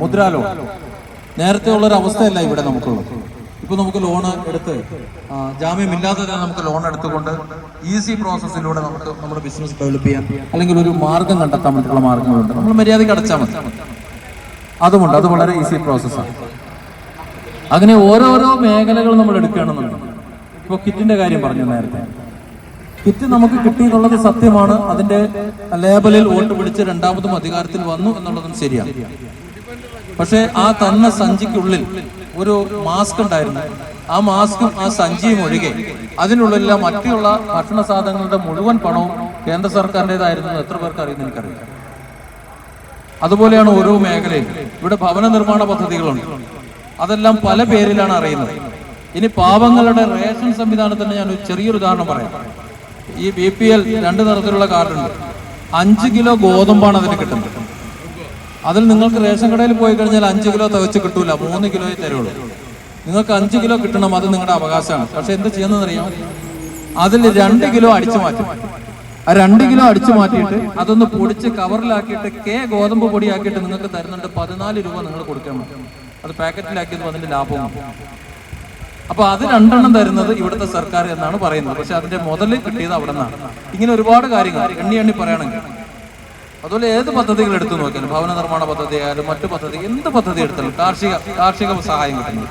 Mudra loan നേരത്തെ ഉള്ള ഒരു അവസ്ഥയല്ല ഇവിടെ നമുക്കുള്ളത്. ഇപ്പൊ നമുക്ക് ലോൺ എടുത്ത് ജാമ്യമില്ലാതെ തന്നെ നമുക്ക് ലോൺ എടുത്തുകൊണ്ട് ഈസി പ്രോസസ്സിലൂടെ നമുക്ക് നമ്മുടെ ബിസിനസ് ഡെവലപ്പ് ചെയ്യാം. അല്ലെങ്കിൽ ഒരു മാർഗം കണ്ടെത്താൻ വേണ്ടിയുള്ള മാർഗങ്ങളുണ്ട്. നമ്മൾ മര്യാദയ്ക്ക് അടച്ചാൽ മതി. അതുമുണ്ട്. അത് വളരെ ഈസി പ്രോസസ്സാണ് അങ്ങനെ ഓരോരോ മേഖലകൾ നമ്മൾ എടുക്കുകയാണെന്നുണ്ട് ഇപ്പോൾ കിറ്റിന്റെ കാര്യം പറഞ്ഞു നേരത്തെ. കിറ്റ് നമുക്ക് കിട്ടി എന്നുള്ളത് സത്യമാണ്. അതിന്റെ ലേബലിൽ വോട്ട് പിടിച്ച് രണ്ടാമതും അധികാരത്തിൽ വന്നു എന്നുള്ളതും ശരിയാണ്. പക്ഷേ ആ തന്ന സഞ്ചിക്കുള്ളിൽ ഒരു മാസ്ക് ഉണ്ടായിരുന്നു. ആ മാസ്കും ആ സഞ്ചിയും ഒഴികെ അതിനുള്ളിലെ മറ്റുള്ള ഭക്ഷണ സാധനങ്ങളുടെ മുഴുവൻ പണവും കേന്ദ്ര സർക്കാരിന്റെതായിരുന്നു എത്ര പേർക്ക് അറിയുന്ന എനിക്കറിയാം അതുപോലെയാണ് ഓരോ മേഖലയും ഇവിടെ ഭവന നിർമ്മാണ പദ്ധതികളുണ്ട്. അതെല്ലാം പല പേരിലാണ് അറിയുന്നത്. ഇനി പാവങ്ങളുടെ റേഷൻ സംവിധാനത്തിന് ഞാൻ ഒരു ചെറിയൊരു ഉദാഹരണം പറയാം. ഈ ബി പി എൽ രണ്ട് തരത്തിലുള്ള കാർഡുണ്ട്. അഞ്ച് കിലോ ഗോതമ്പാണ് അതിന് കിട്ടുന്നത്. അതിൽ നിങ്ങൾക്ക് റേഷൻ കടയിൽ പോയി കഴിഞ്ഞാൽ അഞ്ച് കിലോ തികച്ച് കിട്ടൂല മൂന്ന് കിലോയെ തരുള്ളൂ. നിങ്ങൾക്ക് അഞ്ച് കിലോ കിട്ടണം അത് നിങ്ങളുടെ അവകാശമാണ്. പക്ഷെ എന്ത് ചെയ്യുന്നതെന്നറിയാം അതിൽ രണ്ട് കിലോ അടിച്ചു മാറ്റും. ആ രണ്ട് കിലോ അടിച്ചു മാറ്റിയിട്ട് അതൊന്ന് പൊടിച്ച് കവറിലാക്കിയിട്ട് കെ ഗോതമ്പ് പൊടിയാക്കിയിട്ട് നിങ്ങൾക്ക് തരുന്നുണ്ട് പതിനാല് രൂപ നിങ്ങൾ കൊടുക്കണം അത് പാക്കറ്റിലാക്കിയത് അതിന്റെ ലാഭവും. അപ്പൊ അത് രണ്ടെണ്ണം തരുന്നത് ഇവിടുത്തെ സർക്കാർ എന്നാണ് പറയുന്നത്. പക്ഷെ അതിന്റെ മുതൽ കിട്ടിയത് അവിടെ നിന്നാണ് ഇങ്ങനെ ഒരുപാട് കാര്യങ്ങൾ എണ്ണി എണ്ണി പറയണമെങ്കിൽ. അതുപോലെ ഏത് പദ്ധതികൾ എടുത്തു നോക്കിയാലും ഭവന നിർമ്മാണ പദ്ധതി ആയാലും മറ്റു പദ്ധതി എന്ത് പദ്ധതി എടുത്താലും കാർഷിക കാർഷിക സഹായം കിട്ടുന്നു.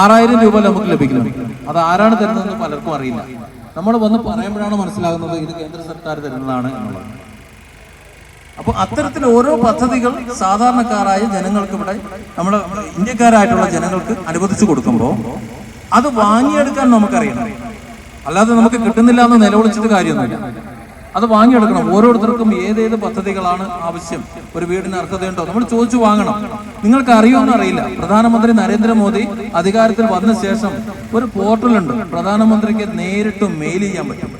ആറായിരം രൂപ നമുക്ക് ലഭിക്കുന്നു അത് ആരാണ് തരുന്നതെന്ന് പലർക്കും അറിയില്ല. നമ്മൾ വന്ന് പറയുമ്പോഴാണ് മനസ്സിലാകുന്നത് ഇത് കേന്ദ്ര സർക്കാർ തരുന്നതാണ് എന്നുള്ളത്. അപ്പോൾ അത്തരത്തിൽ ഓരോ പദ്ധതികൾ സാധാരണക്കാരായ ജനങ്ങൾക്ക് ഇവിടെ നമ്മുടെ ഇന്ത്യക്കാരായിട്ടുള്ള ജനങ്ങൾക്ക് അനുവദിച്ചു കൊടുക്കുമ്പോൾ അത് വാങ്ങിയെടുക്കാൻ നമുക്കറിയണം. അല്ലാതെ നമുക്ക് കിട്ടുന്നില്ല എന്ന് നിലവിളിച്ചിട്ട് കാര്യമൊന്നുമില്ല. അത് വാങ്ങിയെടുക്കണം. ഓരോരുത്തർക്കും ഏതേത് പദ്ധതികളാണ് ആവശ്യം? ഒരു വീടിന് അർഹതയുണ്ടോ നമ്മൾ ചോദിച്ചു വാങ്ങണം. നിങ്ങൾക്ക് അറിയുമെന്ന് അറിയില്ല. പ്രധാനമന്ത്രി നരേന്ദ്രമോദി അധികാരത്തിൽ വന്ന ശേഷം ഒരു പോർട്ടലുണ്ട് പ്രധാനമന്ത്രിക്ക് നേരിട്ട് മെയിൽ ചെയ്യാൻ പറ്റും.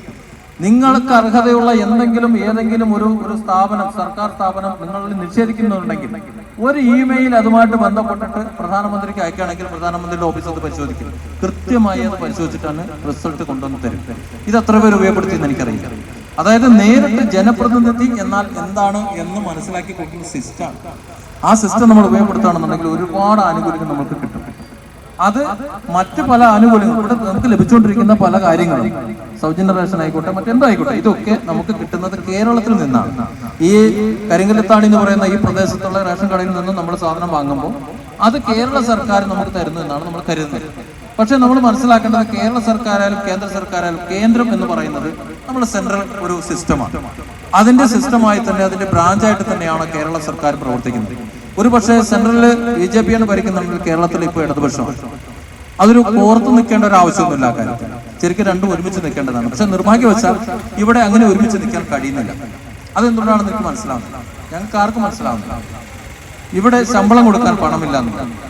നിങ്ങൾക്ക് അർഹതയുള്ള എന്തെങ്കിലും ഏതെങ്കിലും ഒരു ഒരു സ്ഥാപനം സർക്കാർ സ്ഥാപനം നിങ്ങളിൽ നിഷേധിക്കുന്നുണ്ടെങ്കിൽ ഒരു ഇമെയിൽ അതുമായിട്ട് ബന്ധപ്പെട്ടിട്ട് പ്രധാനമന്ത്രിക്ക് അയക്കുകയാണെങ്കിൽ പ്രധാനമന്ത്രിയുടെ ഓഫീസ് അത് പരിശോധിക്കും. കൃത്യമായി അത് പരിശോധിച്ചിട്ടാണ് റിസൾട്ട് കൊണ്ടുവന്ന് തരും ഇത് എത്ര പേര് ഉപയോഗപ്പെടുത്തിയെന്ന് എനിക്കറിയില്ല. അതായത് നേരിട്ട് ജനപ്രതിനിധി എന്നാൽ എന്താണ് എന്ന് മനസ്സിലാക്കി കൊടുക്കുന്ന സിസ്റ്റം. ആ സിസ്റ്റം നമ്മൾ ഉപയോഗപ്പെടുത്തുകയാണെന്നുണ്ടെങ്കിൽ ഒരുപാട് ആനുകൂല്യങ്ങൾ നമുക്ക് കിട്ടും. അത് മറ്റു പല ആനുകൂല്യങ്ങൾ ഇവിടെ നമുക്ക് ലഭിച്ചുകൊണ്ടിരിക്കുന്ന പല കാര്യങ്ങളും. സൗജന്യ റേഷൻ ആയിക്കോട്ടെ മറ്റെന്തായിക്കോട്ടെ ഇതൊക്കെ നമുക്ക് കിട്ടുന്നത് കേരളത്തിൽ നിന്നാണ്. ഈ കരിങ്കലത്താണി എന്ന് പറയുന്ന ഈ പ്രദേശത്തുള്ള റേഷൻ കടയിൽ നിന്നും നമ്മൾ സാധനം വാങ്ങുമ്പോൾ അത് കേരള സർക്കാർ നമുക്ക് തരുന്നു എന്നാണ് നമ്മൾ കരുതുന്നത്. പക്ഷെ നമ്മൾ മനസ്സിലാക്കേണ്ടത് കേരള സർക്കാരായാലും കേന്ദ്ര സർക്കാരായാലും കേന്ദ്രം എന്ന് പറയുന്നത് നമ്മുടെ സെൻട്രൽ ഒരു സിസ്റ്റമാണ്. അതിന്റെ സിസ്റ്റമായി തന്നെ അതിന്റെ ബ്രാഞ്ചായിട്ട് തന്നെയാണ് കേരള സർക്കാർ പ്രവർത്തിക്കുന്നത്. ഒരു പക്ഷേ സെൻട്രലിൽ ബി ജെ പിയാണ് ഭരിക്കുന്നുണ്ടെങ്കിൽ കേരളത്തിൽ ഇപ്പോൾ ഇടതുപക്ഷമാണ്. അതൊരു കോർത്ത് നിൽക്കേണ്ട ഒരു ആവശ്യമൊന്നുമില്ല കാര്യത്തിൽ. ശരിക്കും രണ്ടും ഒരുമിച്ച് നിൽക്കേണ്ടതാണ്. പക്ഷെ നിർഭാഗ്യവശാൽ ഇവിടെ അങ്ങനെ ഒരുമിച്ച് നിൽക്കാൻ കഴിയുന്നില്ല. അതെന്തുകൊണ്ടാണെന്ന് എനിക്ക് മനസ്സിലാവുന്നില്ല. ഞങ്ങൾക്ക് ആർക്കും മനസ്സിലാവുന്നില്ല. ഇവിടെ ശമ്പളം കൊടുക്കാൻ പണമില്ല എന്നുള്ളത്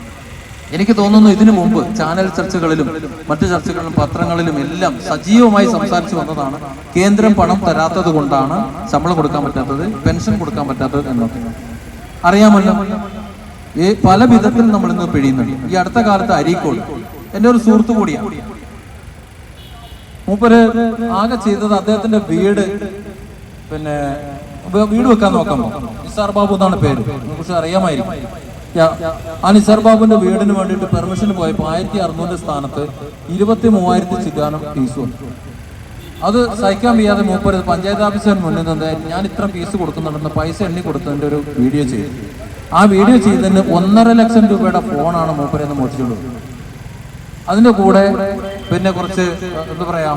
എനിക്ക് തോന്നുന്നു ഇതിനു മുമ്പ് ചാനൽ ചർച്ചകളിലും മറ്റു ചർച്ചകളിലും പത്രങ്ങളിലും എല്ലാം സജീവമായി സംസാരിച്ചു വന്നതാണ്. കേന്ദ്രം പണം തരാത്തത് കൊണ്ടാണ് ശമ്പളം കൊടുക്കാൻ പറ്റാത്തത് പെൻഷൻ കൊടുക്കാൻ പറ്റാത്തത് എന്നൊക്കെ. അറിയാമല്ലോ ഈ പല വിധത്തിൽ നമ്മൾ ഇന്ന് പിഴിയുന്നുണ്ട്. ഈ അടുത്ത കാലത്ത് അരീക്കോട് എന്റെ ഒരു സുഹൃത്തു കൂടിയാണ്. മൂപ്പര് ആകെ ചെയ്തത് അദ്ദേഹത്തിന്റെ വീട് പിന്നെ വീട് വെക്കാൻ നോക്കാമോ നിസാർ ബാബു എന്നാണ് പേര്. പക്ഷെ അറിയാമായിരിക്കും. യാ- ആ നിസാർ ബാബുവിന്റെ വീടിന് വേണ്ടിയിട്ട് പെർമിഷന് പോയപ്പോൾ ആയിരത്തി അറുന്നൂറിന്റെ സ്ഥാനത്ത് ഇരുപത്തി മൂവായിരത്തി ചില്ലാനം ഫീസ് വന്നു. അത് സഹിക്കാൻ വയ്യാതെ മൂപ്പര് പഞ്ചായത്ത് ഓഫീസറിന് മുന്നിൽ നിന്ന് ഞാൻ ഇത്ര ഫീസ് കൊടുക്കുന്നുണ്ടെന്ന് പൈസ എണ്ണി കൊടുത്തതിന്റെ ഒരു വീഡിയോ ചെയ്തു. ആ വീഡിയോ ചെയ്തതിന് ഒന്നര ലക്ഷം രൂപയുടെ ഫോണാണ് മൂപ്പരെന്ന് മോഷിച്ചുള്ളത് അതിന്റെ കൂടെ പിന്നെ കുറച്ച് എന്താ പറയാ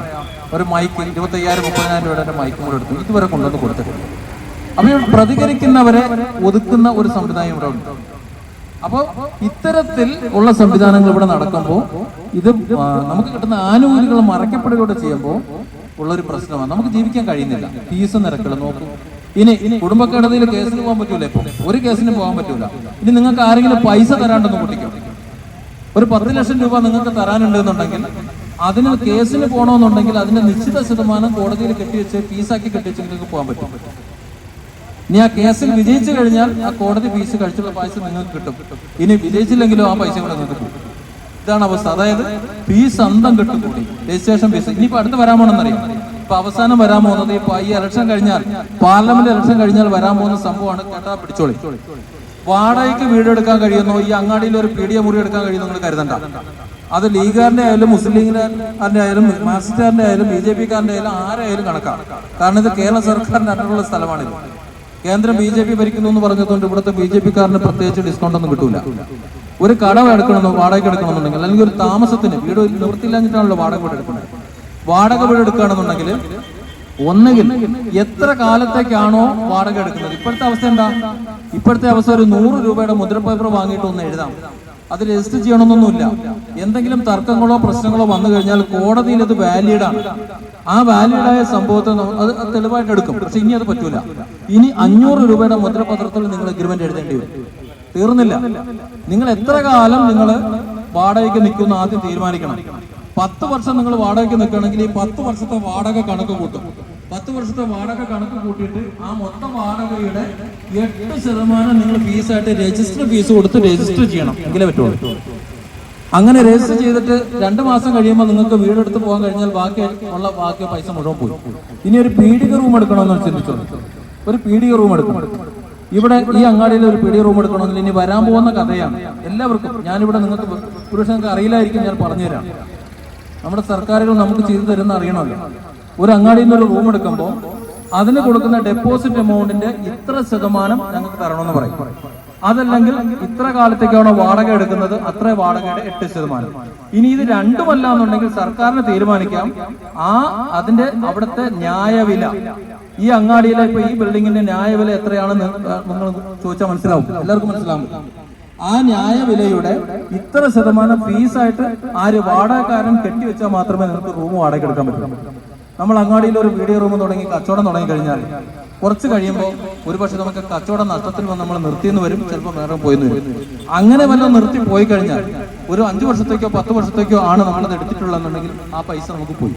ഒരു മൈക്ക് ഇരുപത്തി അയ്യായിരം മുപ്പതിനായിരം രൂപയുടെ മൈക്കും കൂടെ എടുത്തു. ഇതുവരെ കൊണ്ടുവന്ന് കൊടുത്തിട്ടുണ്ട് അപ്പൊ പ്രതികരിക്കുന്നവരെ ഒതുക്കുന്ന ഒരു സംവിധാനം ഇവിടെ ഉണ്ട്. അപ്പോ ഇത്തരത്തിൽ ഉള്ള സംവിധാനങ്ങൾ ഇവിടെ നടക്കുമ്പോൾ ഇത് നമുക്ക് കിട്ടുന്ന ആനുകൂല്യങ്ങൾ മറയ്ക്കപ്പെടുകയോടെ ചെയ്യുമ്പോൾ ഉള്ളൊരു പ്രശ്നമാണ്. നമുക്ക് ജീവിക്കാൻ കഴിയുന്നില്ല. ഫീസ് നിരക്കുകൾ നോക്കും. ഇനി കുടുംബക്കടതിയിൽ കേസിന് പോകാൻ പറ്റൂല ഇപ്പൊ. ഒരു കേസിന് പോകാൻ പറ്റൂല. ഇനി നിങ്ങൾക്ക് ആരെങ്കിലും പൈസ തരാണ്ടെന്ന് കൂട്ടിക്കും. ഒരു പത്ത് ലക്ഷം രൂപ നിങ്ങൾക്ക് തരാനുണ്ടെന്നുണ്ടെങ്കിൽ അതിന് കേസിന് പോകണമെന്നുണ്ടെങ്കിൽ അതിന്റെ നിശ്ചിത ശതമാനം കോടതിയിൽ കെട്ടിവെച്ച് ഫീസാക്കി കെട്ടിവെച്ച് നിങ്ങൾക്ക് പോകാൻ പറ്റും. ഇനി ആ കേസിൽ വിജയിച്ചു കഴിഞ്ഞാൽ ആ കോടതി ഫീസ് കഴിച്ചുള്ള പൈസ നിങ്ങൾക്ക് കിട്ടും. ഇനി വിജയിച്ചില്ലെങ്കിലും ആ പൈസ കൂടെ നിങ്ങൾക്ക് ഇതാണ് അവസ്ഥ. അതായത് ഫീസ് അന്തം കിട്ടും കൂടി രജിസ്ട്രേഷൻ ഫീസ്. ഇനിയിപ്പോ അടുത്ത് വരാൻ പോകണമെന്നറിയാം ഇപ്പൊ അവസാനം വരാൻ പോകുന്നത് ഇപ്പൊ ഈ ഇലക്ഷൻ കഴിഞ്ഞാൽ പാർലമെന്റ് ഇലക്ഷൻ കഴിഞ്ഞാൽ വരാൻ പോകുന്ന സംഭവമാണ് കേട്ടാ പിടിച്ചോളി. വാടകയ്ക്ക് വീടെടുക്കാൻ കഴിയുന്നോ? ഈ അങ്ങാടിയിൽ ഒരു പീഡിയ മുറി എടുക്കാൻ കഴിയുന്നു നിങ്ങൾ കരുതണ്ട. അത് ലീഗുകാരന്റെ ആയാലും മുസ്ലിം ലീഗുകാരന്റെ ആയാലും മാർക്സിസ്റ്റുകാരന്റെ ആയാലും ബി ജെ പിക്കാരന്റെ ആയാലും ആരായാലും കണക്കാണ് കാരണം ഇത് കേരള സർക്കാരിന്റെ അണ്ടറുള്ള സ്ഥലമാണിത്. കേന്ദ്രം ബി ജെ പി ഭരിക്കുന്നു എന്ന് പറഞ്ഞതുകൊണ്ട് ഇവിടുത്തെ ബി ജെ പിക്കാരന് പ്രത്യേകിച്ച് ഡിസ്കൗണ്ട് ഒന്നും കിട്ടൂല. ഒരു കടം എടുക്കണമെന്നോ വാടക എടുക്കണമെന്നുണ്ടെങ്കിൽ അല്ലെങ്കിൽ ഒരു താമസത്തിന് വീട് നിവൃത്തിയില്ലാഞ്ഞിട്ടാണല്ലോ വാടക വീട് എടുക്കുന്നത്. വാടക വീട് എടുക്കുകയാണെന്നുണ്ടെങ്കിൽ ഒന്നുകിൽ എത്ര കാലത്തേക്കാണോ വാടക എടുക്കുന്നത്? ഇപ്പോഴത്തെ അവസ്ഥ എന്താ? ഇപ്പോഴത്തെ അവസ്ഥ ഒരു നൂറ് രൂപയുടെ മുദ്രപേപ്പർ വാങ്ങിയിട്ട് ഒന്ന് എഴുതാം. അത് രജിസ്റ്റർ ചെയ്യണമെന്നൊന്നുമില്ല. എന്തെങ്കിലും തർക്കങ്ങളോ പ്രശ്നങ്ങളോ വന്നു കഴിഞ്ഞാൽ കോടതിയിൽ അത് വാലിഡാണ് ആ വാലിഡായ സംഭവത്തെ അത് തെളിവായിട്ട് എടുക്കും. പക്ഷെ ഇനി അത് പറ്റൂല. ഇനി അഞ്ഞൂറ് രൂപയുടെ മുദ്രപത്രത്തിൽ നിങ്ങൾ അഗ്രിമെന്റ് എഴുതേണ്ടി വരും. തീർന്നില്ല. നിങ്ങൾ എത്ര കാലം നിങ്ങൾ വാടകയ്ക്ക് നിൽക്കുന്ന ആദ്യം തീരുമാനിക്കണം. പത്ത് വർഷം നിങ്ങൾ വാടകയ്ക്ക് നിൽക്കുകയാണെങ്കിൽ ഈ പത്ത് വർഷത്തെ വാടക കണക്ക് കൂട്ടും. പത്ത് വർഷത്തെ വാടക കണക്ക് കൂട്ടിയിട്ട് ആ മൊത്തം വാടകയുടെ എട്ട് ശതമാനം നിങ്ങൾ ഫീസായിട്ട് രജിസ്റ്റർ ഫീസ് കൊടുത്ത് രജിസ്റ്റർ ചെയ്യണം. എങ്കിലേ പറ്റുള്ളൂ. അങ്ങനെ രജിസ്റ്റർ ചെയ്തിട്ട് രണ്ട് മാസം കഴിയുമ്പോൾ നിങ്ങൾക്ക് വീടെടുത്ത് പോകാൻ കഴിഞ്ഞാൽ ബാക്കി ഉള്ള ബാക്കി പൈസ മുഴുവൻ പോയി. ഇനി ഒരു പീഡിക റൂം എടുക്കണമെന്ന് ചിന്തിച്ചോളൂ ഒരു പീഡിക റൂം എടുക്കണം ഇവിടെ ഈ അങ്ങാടിയിൽ ഒരു പീഡിക റൂം എടുക്കണമെങ്കിൽ ഇനി വരാൻ പോകുന്ന കഥയാണ്. എല്ലാവർക്കും ഞാനിവിടെ നിങ്ങൾക്ക് പുരുഷ നിങ്ങൾക്ക് അറിയില്ലായിരിക്കും ഞാൻ പറഞ്ഞുതരാം. നമ്മുടെ സർക്കാരുകൾ നമുക്ക് ചെയ്തു തരുന്ന അറിയണമല്ലോ. ഒരു അങ്ങാടിയിൽ നിന്ന് ഒരു റൂം എടുക്കുമ്പോൾ അതിന് കൊടുക്കുന്ന ഡെപ്പോസിറ്റ് എമൗണ്ടിന്റെ ഇത്ര ശതമാനം ഞങ്ങൾക്ക് തരണമെന്ന് പറയും. അതല്ലെങ്കിൽ ഇത്ര കാലത്തേക്കാണ് വാടക എടുക്കുന്നത്? അത്ര വാടകയുടെ എട്ട് ശതമാനം. ഇനി ഇത് രണ്ടുമല്ല എന്നുണ്ടെങ്കിൽ സർക്കാരിന് തീരുമാനിക്കാം. ആ അതിന്റെ അവിടുത്തെ ന്യായവില. ഈ അങ്ങാടിയിലെ ഇപ്പൊ ഈ ബിൽഡിങ്ങിന്റെ ന്യായവില എത്രയാണെന്ന് നിങ്ങൾ ചോദിച്ചാൽ മനസ്സിലാവും. എല്ലാവർക്കും മനസ്സിലാവും. ആ ന്യായവിലയുടെ ഇത്ര ശതമാനം ഫീസായിട്ട് ആര് വാടകക്കാരൻ കെട്ടിവെച്ചാൽ മാത്രമേ നിങ്ങൾക്ക് റൂം വാടക എടുക്കാൻ പറ്റൂ. നമ്മൾ അങ്ങാടിയിൽ ഒരു വീഡിയോ റൂം തുടങ്ങി കച്ചവടം തുടങ്ങി കഴിഞ്ഞാൽ കുറച്ച് കഴിയുമ്പോൾ ഒരുപക്ഷെ നമുക്ക് കച്ചവടം നഷ്ടത്തിൽ വന്ന് നമ്മൾ നിർത്തിയെന്ന് വരും ചിലപ്പോൾ വേറെ പോയെന്ന് വരും. അങ്ങനെ വല്ലതും നിർത്തി പോയി കഴിഞ്ഞാൽ ഒരു അഞ്ചു വർഷത്തേക്കോ പത്ത് വർഷത്തേക്കോ ആണ് നമ്മളത് എടുത്തിട്ടുള്ളതെന്നുണ്ടെങ്കിൽ ആ പൈസ നമുക്ക് പോയി.